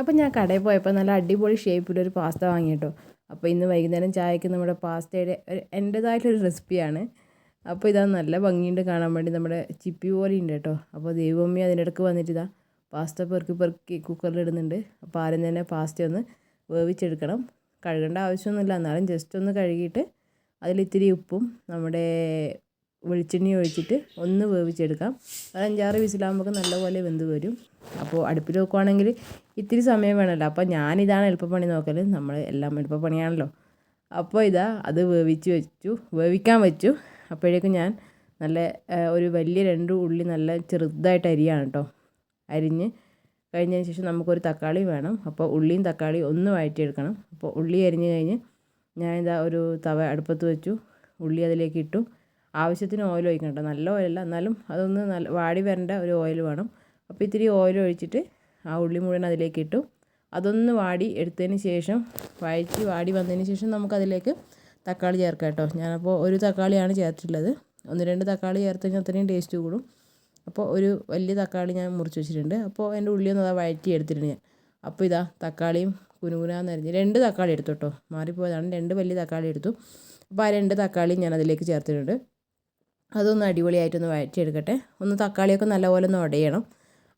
അപ്പോൾ ഞാൻ കടയിൽ പോയപ്പോൾ നല്ല അടിപൊളി ഷേപ്പിലൊരു പാസ്ത വാങ്ങി കേട്ടോ അപ്പോൾ ഇന്ന് വൈകുന്നേരം ചായക്ക് നമ്മുടെ പാസ്തയുടെ ഒരു എന്റേതായിട്ടൊരു റെസിപ്പിയാണ്. അപ്പോൾ ഇതാ നല്ല ഭംഗിയുണ്ട് കാണാൻ വേണ്ടി നമ്മുടെ ചിപ്പി പോലെ ഉണ്ട് കേട്ടോ. അപ്പോൾ ദൈവമ്മി അതിന്റെ ഇടയ്ക്ക് വന്നിട്ട് ഇതാ പാസ്ത പെറുക്കി പെറുക്കി കുക്കറിൽ ഇടുന്നുണ്ട്. അപ്പോൾ ആരും തന്നെ പാസ്ത ഒന്ന് വേവിച്ചെടുക്കണം. കഴുകേണ്ട ആവശ്യമൊന്നുമില്ല. എന്നാലും ജസ്റ്റ് ഒന്ന് കഴുകിയിട്ട് അതിലിത്തിരി ഉപ്പും നമ്മുടെ വെളിച്ചെണ്ണ ഒഴിച്ചിട്ട് ഒന്ന് വേവിച്ചെടുക്കാം. ഒരു അഞ്ചാറ് വിസിലാകുമ്പോൾ നല്ലപോലെ വെന്ത് വരും. അപ്പോൾ അടുപ്പിൽ വെക്കുവാണെങ്കിൽ ഇത്തിരി സമയം വേണമല്ലോ. അപ്പോൾ ഞാനിതാണ് എളുപ്പപ്പണി നോക്കൽ നമ്മൾ എല്ലാം എളുപ്പപ്പണിയാണല്ലോ. അപ്പോൾ ഇതാ അത് വേവിച്ച് വെച്ചു. വേവിക്കാൻ വെച്ചു. അപ്പോഴേക്കും ഞാൻ നല്ല ഒരു വലിയ രണ്ട് ഉള്ളി നല്ല ചെറുതായിട്ട് അരിയാണ് കേട്ടോ. അരിഞ്ഞ് കഴിഞ്ഞതിന് ശേഷം നമുക്കൊരു തക്കാളി വേണം. അപ്പോൾ ഉള്ളിയും തക്കാളിയും ഒന്ന് വഴറ്റിയെടുക്കണം. അപ്പോൾ ഉള്ളി അരിഞ്ഞ് കഴിഞ്ഞ് ഞാനിതാ ഒരു തവ അടുപ്പത്ത് വെച്ചു. ഉള്ളി അതിലേക്ക് ഇട്ടു. ആവശ്യത്തിന് ഓയിൽ ഒഴിക്കണം നല്ല ഓയിലല്ല എന്നാലും അതൊന്ന് നല്ല വാടി വരേണ്ട ഒരു ഓയിൽ വേണം. അപ്പോൾ ഇത്തിരി ഓയിൽ ഒഴിച്ചിട്ട് ആ ഉള്ളി മുഴുവൻ അതിലേക്ക് ഇട്ടു. അതൊന്ന് വാടി എടുത്തതിന് ശേഷം വഴറ്റി വാടി വന്നതിന് ശേഷം നമുക്കതിലേക്ക് തക്കാളി ചേർക്കാം കേട്ടോ. ഞാനപ്പോൾ ഒരു തക്കാളിയാണ് ചേർത്തിട്ടുള്ളത്. ഒന്ന് രണ്ട് തക്കാളി ചേർത്ത് കഴിഞ്ഞാൽ അത്രയും ടേസ്റ്റ് കൂടും. അപ്പോൾ ഒരു വലിയ തക്കാളി ഞാൻ മുറിച്ച് വെച്ചിട്ടുണ്ട്. അപ്പോൾ എന്റെ ഉള്ളിയൊന്നും അതാ വഴറ്റി എടുത്തിട്ടുണ്ട് ഞാൻ. അപ്പോൾ ഇതാ തക്കാളിയും കുനുകുനാന്ന് അരിഞ്ഞ് രണ്ട് തക്കാളി എടുത്തു കേട്ടോ. മാറിപ്പോയതാണ്. രണ്ട് വലിയ തക്കാളി എടുത്തു. അപ്പോൾ ആ രണ്ട് തക്കാളിയും ഞാൻ അതിലേക്ക് ചേർത്തിട്ടുണ്ട്. അതൊന്ന് അടിപൊളിയായിട്ടൊന്ന് വഴറ്റിയെടുക്കട്ടെ. ഒന്ന് തക്കാളിയൊക്കെ നല്ലപോലെ ഒന്ന് ഉടയണം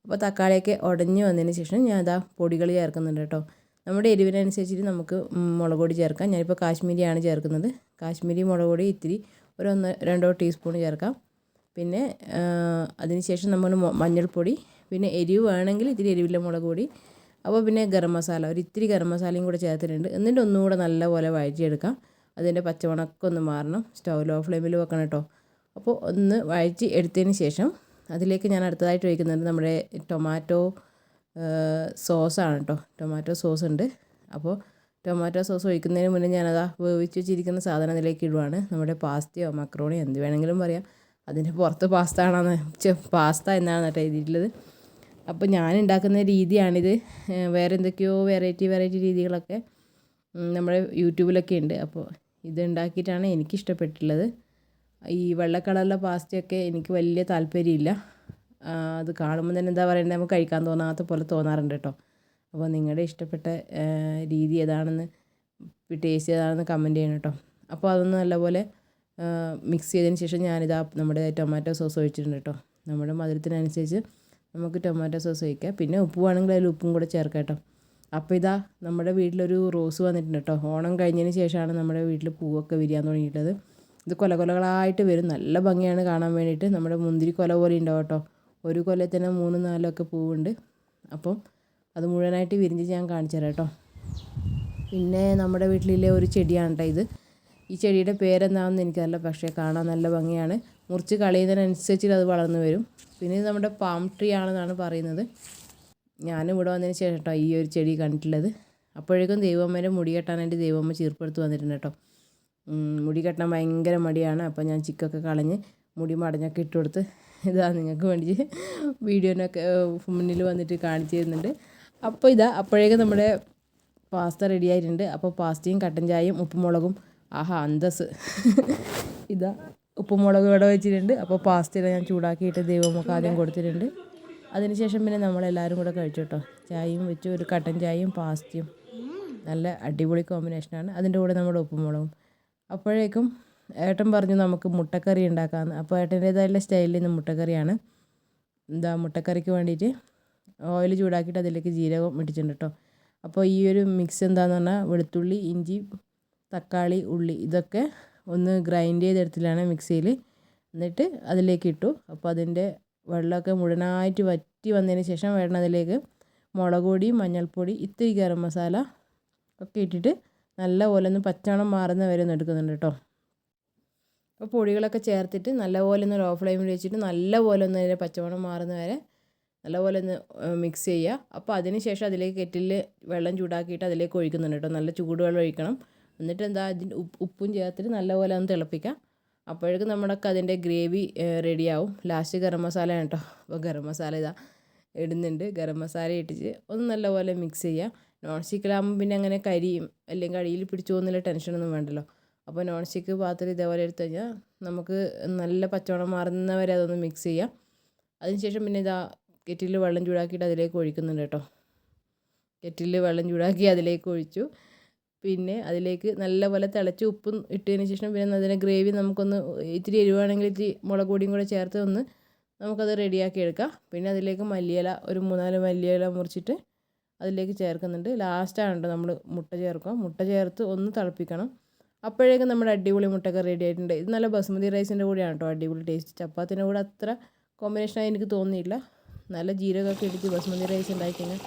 അപ്പോൾ തക്കാളിയൊക്കെ ഉടഞ്ഞ് വന്നതിന് ശേഷം ഞാൻ അതാ പൊടികൾ ചേർക്കുന്നുണ്ട് കേട്ടോ. നമ്മുടെ എരിവിനനുസരിച്ചിട്ട് നമുക്ക് മുളക് പൊടി ചേർക്കാം. ഞാനിപ്പോൾ കാശ്മീരിയാണ് ചേർക്കുന്നത്. കാശ്മീരി മുളക് പൊടി ഇത്തിരി ഒരു ഒന്ന് രണ്ടോ ടീസ്പൂൺ ചേർക്കാം. പിന്നെ അതിന് ശേഷം നമ്മൾ മഞ്ഞൾപ്പൊടി പിന്നെ എരിവ് വേണമെങ്കിൽ ഇത്തിരി എരിവില്ല മുളക് പൊടി അപ്പോൾ പിന്നെ ഗരം മസാല ഒരു ഇത്തിരി ഗരം മസാലയും കൂടെ ചേർത്തിട്ടുണ്ട്. എന്നിട്ട് ഒന്നുകൂടെ നല്ലപോലെ വഴറ്റിയെടുക്കാം. അതിന്റെ പച്ചമണക്കൊന്ന് മാറണം. സ്റ്റൗ ലോ ഫ്ലെയിമിൽ വെക്കണം കേട്ടോ. അപ്പോൾ ഒന്ന് വഴറ്റി എടുത്തതിന് ശേഷം അതിലേക്ക് ഞാൻ അടുത്തതായിട്ട് ഒഴിക്കുന്നത് നമ്മുടെ ടൊമാറ്റോ സോസാണ് കേട്ടോ. ടൊമാറ്റോ സോസ് ഉണ്ട് അപ്പോൾ ടൊമാറ്റോ സോസ് ഒഴിക്കുന്നതിന് മുന്നേ ഞാനതാ വേവിച്ച് വെച്ചിരിക്കുന്ന സാധനം അതിലേക്ക് ഇടുവാണ്. നമ്മുടെ പാസ്തയോ മക്രോണിയോ എന്ത് വേണമെങ്കിലും പറയാം. അതിന്റെ പുറത്ത് പാസ്ത ആണെന്ന് പാസ്ത എന്നാണ് കേട്ടോ എഴുതിയിട്ടുള്ളത്. അപ്പോൾ ഞാൻ ഉണ്ടാക്കുന്ന രീതിയാണിത്. വേറെ എന്തൊക്കെയോ വെറൈറ്റി വെറൈറ്റി രീതികളൊക്കെ നമ്മുടെ യൂട്യൂബിലൊക്കെ ഉണ്ട്. അപ്പോൾ ഇത് ഉണ്ടാക്കിയിട്ടാണ് എനിക്കിഷ്ടപ്പെട്ടിട്ടുള്ളത്. ഈ വെള്ള കളറിലെ പാസ്റ്റയൊക്കെ എനിക്ക് വലിയ താല്പര്യമില്ല. അത് കാണുമ്പോൾ തന്നെ എന്താ പറയണ്ടത് നമുക്ക് കഴിക്കാൻ തോന്നാത്ത പോലെ തോന്നാറുണ്ട് കേട്ടോ അപ്പോൾ നിങ്ങളുടെ ഇഷ്ടപ്പെട്ട രീതി ഏതാണെന്ന് ടേസ്റ്റ് ഏതാണെന്ന് കമന്റ് ചെയ്യണം കേട്ടോ അപ്പോൾ അതൊന്ന് നല്ലപോലെ മിക്സ് ചെയ്തതിന് ശേഷം ഞാനിതാ നമ്മുടെ ടൊമാറ്റോ സോസ് ഒഴിച്ചിട്ടുണ്ട് കേട്ടോ നമ്മുടെ മധുരത്തിനനുസരിച്ച് നമുക്ക് ടൊമാറ്റോ സോസ് ഒഴിക്കാം. പിന്നെ ഉപ്പ് വേണമെങ്കിൽ അതിൽ ഉപ്പും കൂടെ ചേർക്കാം കേട്ടോ അപ്പോൾ ഇതാ നമ്മുടെ വീട്ടിലൊരു റോസ് വന്നിട്ടുണ്ട് കേട്ടോ ഓണം കഴിഞ്ഞതിന് ശേഷമാണ് നമ്മുടെ വീട്ടിൽ പൂവൊക്കെ വിരിയാൻ തുടങ്ങിയിട്ടത് ഇത് കൊല കൊലകളായിട്ട് വരും. നല്ല ഭംഗിയാണ് കാണാൻ വേണ്ടിയിട്ട്. നമ്മുടെ മുന്തിരി കൊല പോലെ ഉണ്ടാവും കേട്ടോ? ഒരു കൊല തന്നെ മൂന്ന് നാലൊക്കെ പൂവുണ്ട്. അപ്പം അത് മുഴുവനായിട്ട് വിരിഞ്ഞ് ഞാൻ കാണിച്ചു തരാം കേട്ടോ. പിന്നെ നമ്മുടെ വീട്ടിലെ ഒരു ചെടിയാണ് കേട്ടോ ഇത്. ഈ ചെടിയുടെ പേരെന്താണെന്ന് എനിക്കറിയില്ല പക്ഷേ കാണാൻ നല്ല ഭംഗിയാണ്. മുറിച്ച് കളയുന്നതിനനുസരിച്ച് അത് വളർന്നു വരും. പിന്നെ ഇത് നമ്മുടെ പാം ട്രീ ആണെന്നാണ് പറയുന്നത്. ഞാനും ഇവിടെ വന്നതിന് ശേഷം കേട്ടോ ഈ ഒരു ചെടി കണ്ടിട്ടുള്ളത്. അപ്പോഴേക്കും ദൈവമ്മേന്റെ മുടി കെട്ടാനായിട്ട് ദൈവമ്മ ചീർപ്പെടുത്ത് വന്നിട്ടുണ്ട് കേട്ടോ. മുടി കെട്ടാൻ ഭയങ്കര മടിയാണ്. അപ്പോൾ ഞാൻ ചിക്കൊക്കെ കളഞ്ഞ് മുടി മടഞ്ഞൊക്കെ ഇട്ട് കൊടുത്ത് ഇതാ നിങ്ങൾക്ക് വേണ്ടി വീഡിയോനൊക്കെ മുന്നിൽ വന്നിട്ട് കാണിച്ചു തരുന്നുണ്ട്. അപ്പോൾ ഇതാ അപ്പോഴേക്കും നമ്മുടെ പാസ്ത റെഡി ആയിട്ടുണ്ട്. അപ്പോൾ പാസ്തയും കട്ടൻ ചായയും ഉപ്പുമുളകും ആഹാ അന്തസ് ഇതാ ഉപ്പുമുളക് ഇവിടെ വെച്ചിട്ടുണ്ട്. അപ്പോൾ പാസ്ത ഞാൻ ചൂടാക്കിയിട്ട് ദൈവമൊക്കെ ആദ്യം കൊടുത്തിട്ടുണ്ട്. അതിനുശേഷം പിന്നെ നമ്മളെല്ലാവരും കൂടെ കഴിച്ചു കേട്ടോ ചായയും വെച്ച് ഒരു കട്ടൻ ചായയും പാസ്തയും. നല്ല അടിപൊളി കോമ്പിനേഷനാണ് അതിന്റെ കൂടെ നമ്മുടെ ഉപ്പുമുളകും. അപ്പോഴേക്കും ഏട്ടൻ പറഞ്ഞു നമുക്ക് മുട്ടക്കറി ഉണ്ടാക്കാമെന്ന് അപ്പോൾ ഏട്ടന്റേതായുള്ള സ്റ്റൈലിൽ നിന്ന് മുട്ടക്കറിയാണ്. എന്താ മുട്ടക്കറിക്ക് വേണ്ടിയിട്ട് ഓയിൽ ചൂടാക്കിയിട്ട് അതിലേക്ക് ജീരകം ഇട്ടിട്ടുണ്ട് കേട്ടോ. അപ്പോൾ ഈ ഒരു മിക്സ് എന്താണെന്ന് പറഞ്ഞാൽ വെളുത്തുള്ളി ഇഞ്ചി തക്കാളി ഉള്ളി ഇതൊക്കെ ഒന്ന് ഗ്രൈൻഡ് ചെയ്തെടുത്തിട്ടാണ് മിക്സിയിൽ എന്നിട്ട് അതിലേക്ക് ഇട്ടു. അപ്പോൾ അതിന്റെ വെള്ളമൊക്കെ മുഴുവനായിട്ട് വറ്റി വന്നതിന് ശേഷം വേണം അതിലേക്ക് മുളക് പൊടി മഞ്ഞൾപ്പൊടി ഇത്തിരി ഗരം മസാല ഒക്കെ ഇട്ടിട്ട് നല്ലപോലെ ഒന്ന് പച്ചമണം മാറുന്ന വരെ ഒന്ന് എടുക്കുന്നുണ്ട് കേട്ടോ. അപ്പോൾ പൊടികളൊക്കെ ചേർത്തിട്ട് നല്ലപോലെ ഒന്ന് ലോ ഫ്ലെയിമിൽ വെച്ചിട്ട് നല്ലപോലെ ഒന്ന് അതിന്റെ പച്ചമണം മാറുന്ന വരെ നല്ലപോലെ ഒന്ന് മിക്സ് ചെയ്യുക. അപ്പോൾ അതിന് ശേഷം അതിലേക്ക് കെറ്റിൽ വെള്ളം ചൂടാക്കിയിട്ട് അതിലേക്ക് ഒഴിക്കുന്നുണ്ട് കേട്ടോ. നല്ല ചൂടുവെള്ളം ഒഴിക്കണം. എന്നിട്ട് എന്താ അതിന്റെ ഉപ്പും ചേർത്തിട്ട് നല്ലപോലെ ഒന്ന് തിളപ്പിക്കാം അപ്പോഴേക്കും നമ്മുടെ അതിന്റെ ഗ്രേവി റെഡിയാവും ലാസ്റ്റ് ഗരം മസാല കേട്ടോ. അപ്പോൾ ഗരം മസാല ഇതാ ഇടുന്നുണ്ട്. ഗരം മസാല ഇട്ടിട്ട് ഒന്ന് നല്ലപോലെ മിക്സ് ചെയ്യുക. നോൺ സ്റ്റിക്കിലാകുമ്പോൾ പിന്നെ അങ്ങനെ കരിയും അല്ലെങ്കിൽ അടിയിൽ പിടിച്ചു പോകുന്നില്ല ടെൻഷനൊന്നും വേണ്ടല്ലോ. അപ്പോൾ നോൺ സ്റ്റിക്ക് പാത്രം ഇതേപോലെ എടുത്തു കഴിഞ്ഞാൽ നമുക്ക് നല്ല പച്ചവളം മാറുന്നവരെ അതൊന്ന് മിക്സ് ചെയ്യാം. അതിനുശേഷം പിന്നെ ഇതാ കെറ്റിൽ വെള്ളം ചൂടാക്കിയിട്ട് അതിലേക്ക് ഒഴിക്കുന്നുണ്ട് കേട്ടോ. കെറ്റിലിൽ വെള്ളം ചൂടാക്കി അതിലേക്ക് ഒഴിച്ചു. പിന്നെ അതിലേക്ക് നല്ലപോലെ തിളച്ച് ഉപ്പും ഇട്ടതിന് ശേഷം പിന്നെ അതിന്റെ ഗ്രേവി നമുക്കൊന്ന് ഇത്തിരി എരിവാണെങ്കിൽ ഇത്തിരി മുളക് പൊടിയും കൂടെ ചേർത്ത് ഒന്ന് നമുക്കത് റെഡിയാക്കി എടുക്കാം. പിന്നെ അതിലേക്ക് മല്ലിയില ഒരു മൂന്നാൽ മല്ലിയില മുറിച്ചിട്ട് അതിലേക്ക് ചേർക്കുന്നുണ്ട്. ലാസ്റ്റാണ് കേട്ടോ നമ്മൾ മുട്ട ചേർക്കുക. മുട്ട ചേർത്ത് ഒന്ന് തിളപ്പിക്കണം. അപ്പോഴേക്കും നമ്മുടെ അടിപൊളി മുട്ടയൊക്കെ റെഡി ആയിട്ടുണ്ട്. ഇത് നല്ല ബസുമതി റൈസിന്റെ കൂടെയാണ് കേട്ടോ അടിപൊളി ടേസ്റ്റ് ചപ്പാത്തിന്റെ കൂടെ അത്ര കോമ്പിനേഷനായി എനിക്ക് തോന്നിയില്ല. നല്ല ജീരകമൊക്കെ ഇടിച്ച് ബസുമതി റൈസ് ഉണ്ടാക്കിക്കഴിഞ്ഞാൽ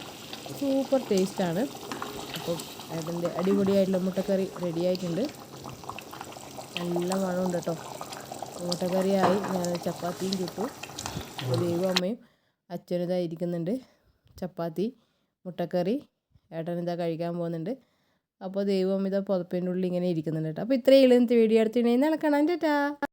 സൂപ്പർ ടേസ്റ്റാണ് അപ്പോൾ അതിന്റെ അടിപൊളിയായിട്ടുള്ള മുട്ടക്കറി റെഡി ആയിട്ടുണ്ട്. നല്ല മണമുണ്ട് കേട്ടോ മുട്ടക്കറിയായി. ഞാൻ ചപ്പാത്തിയും ചുട്ടു. ദൈവം അമ്മയും അച്ഛനും ഇതായിരിക്കുന്നുണ്ട് ചപ്പാത്തി. മുട്ടക്കറി ഏട്ടൻ ഇതാ കഴിക്കാൻ പോകുന്നുണ്ട്. അപ്പോൾ ദൈവം ഇതാ പുതപ്പിന്റെ ഉള്ളിൽ ഇങ്ങനെ ഇരിക്കുന്നുണ്ട് കേട്ടോ. അപ്പോൾ ഇത്രയും ഇന്നത്തെ വീഡിയോ. അടുത്തിട്ടുണ്ടെങ്കിൽ നടക്കണം ചേട്ടാ